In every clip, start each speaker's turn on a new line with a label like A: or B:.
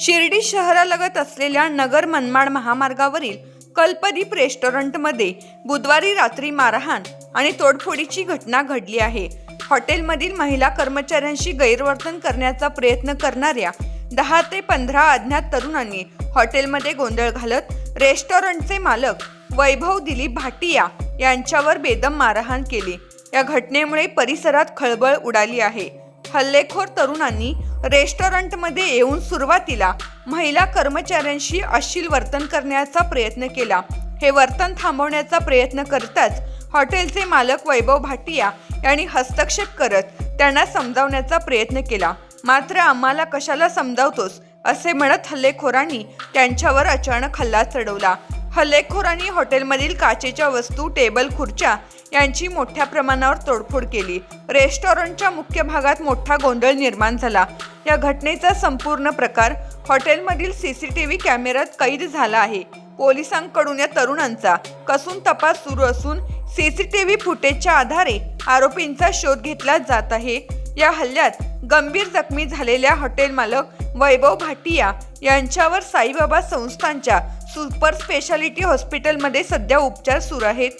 A: शिर्डी शहरालगत असलेल्या नगर मनमाड महामार्गावरील कल्पदीप रेस्टॉरंटमध्ये बुधवारी रात्री मारहाण आणि तोडफोडीची घटना घडली आहे. हॉटेलमधील महिला कर्मचाऱ्यांशी गैरवर्तन करण्याचा प्रयत्न करणाऱ्या दहा ते पंधरा अज्ञात तरुणांनी हॉटेलमध्ये गोंधळ घालत रेस्टॉरंटचे मालक वैभव दिलीप भाटिया यांच्यावर बेदम मारहाण केली. या घटनेमुळे परिसरात खळबळ उडाली आहे. हल्लेखोर तरुणांनी रेस्टॉरंटमध्ये येऊन सुरुवातीला महिला कर्मचाऱ्यांशी अश्लील वर्तन करण्याचा प्रयत्न केला. हे वर्तन थांबवण्याचा प्रयत्न करताच हॉटेलचे मालक वैभव भाटिया यांनी हस्तक्षेप करत त्यांना समजावण्याचा प्रयत्न केला. मात्र आम्हाला कशाला समजावतोस? असे म्हणत हल्लेखोरांनी त्यांच्यावर अचानक हल्ला चढवला. हल्लेखोरांनी हॉटेलमधील काचेच्या वस्तू टेबल खुर्च्या यांची मोठ्या प्रमाणावर तोडफोड केली. रेस्टॉरंटच्या मुख्य भागात मोठा गोंधळ निर्माण झाला. या घटनेचा संपूर्ण प्रकार हॉटेलमधील सी सी टी व्ही कॅमेऱ्यात कैद झाला आहे. पोलिसांकडून या तरुणांचा कसून तपास सुरू असून सी सी टी व्ही फुटेजच्या आधारे आरोपींचा शोध घेतला जात आहे. या हल्ल्यात गंभीर जखमी झालेल्या हॉटेल मालक वैभव भाटिया यांच्यावर साईबाबा संस्थांच्या सुपर स्पेशालिटी हॉस्पिटलमध्ये सध्या उपचार सुरू आहेत.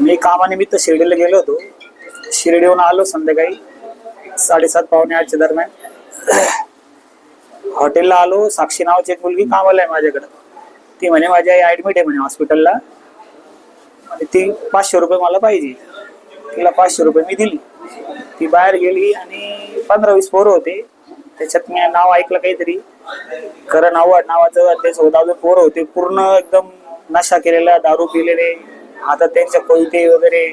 B: मी कामानिमित्त शिर्डीला गेलो होतो. शिर्डीहून आलो संध्याकाळी साडेसात पावणे आठच्या दरम्यान. हॉटेलला आलो. साक्षी नावाची एक मुलगी कामाला आहे माझ्याकडं. ती म्हणे माझी आई ॲडमिट आहे म्हणे हॉस्पिटलला आणि ती पाचशे रुपये मला पाहिजे. तिला पाचशे रुपये मी दिली. ती बाहेर गेली आणि पंधरा वीस पोरं होते. त्याच्यात मी नाव ऐकलं काहीतरी. करण आव्हाड नावाचं त्याच्यासोबत अजून पोरं होते. पूर्ण एकदम नशा केलेला दारू पिलेले. आता त्यांच्या कोयते वगैरे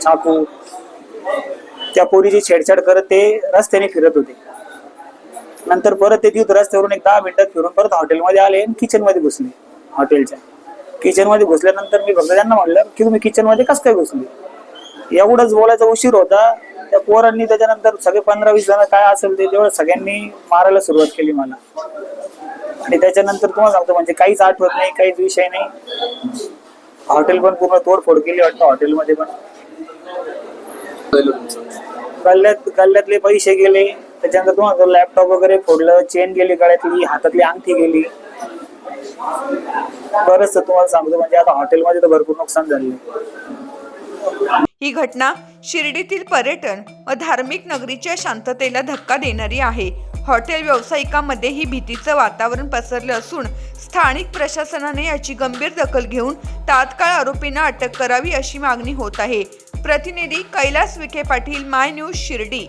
B: चाकू. त्या पोरीची छेडछाड करत ते रस्त्याने फिरत होते. नंतर परत ते तिथं रस्त्यावरून एक दहा मिनिटात फिरून परत हॉटेलमध्ये आले आणि किचनमध्ये घुसले. हॉटेलच्या. किचनमध्ये घुसल्यानंतर मी फक्त त्यांना म्हणलं की तुम्ही किचनमध्ये कसं काय घुसले? एवढंच बोलायचा उशीर होता. त्या पोरांनी त्याच्यानंतर सगळे पंधरा वीस जण काय असेल ते तेवढं सगळ्यांनी मारायला सुरुवात केली मला. आणि त्याच्यानंतर तुम्हाला सांगतो म्हणजे काहीच आठवत नाही काहीच विषय नाही. हॉटेल पण पूर्ण तोडफोड केली वाटतं हॉटेलमध्ये पण. गल्ल्यात गल्ल्यातले पैसे गेले. त्याच्यानंतर तुम्हाला लॅपटॉप वगैरे फोडलं चेन गेली गळ्यातली हातातली अंगठी गेली. बरंच तुम्हाला सांगतो म्हणजे आता हॉटेलमध्ये तर भरपूर नुकसान झाले
A: ही घटना शिर्डीतील पर्यटन व धार्मिक नगरीच्या शांततेला धक्का देणारी आहे. हॉटेल व्यावसायिकांमध्ये ही भीतीचं वातावरण पसरलं असून स्थानिक प्रशासनाने याची गंभीर दखल घेऊन तात्काळ आरोपींना अटक करावी अशी मागणी होत आहे. प्रतिनिधी कैलास विखे पाटील माय न्यूज शिर्डी.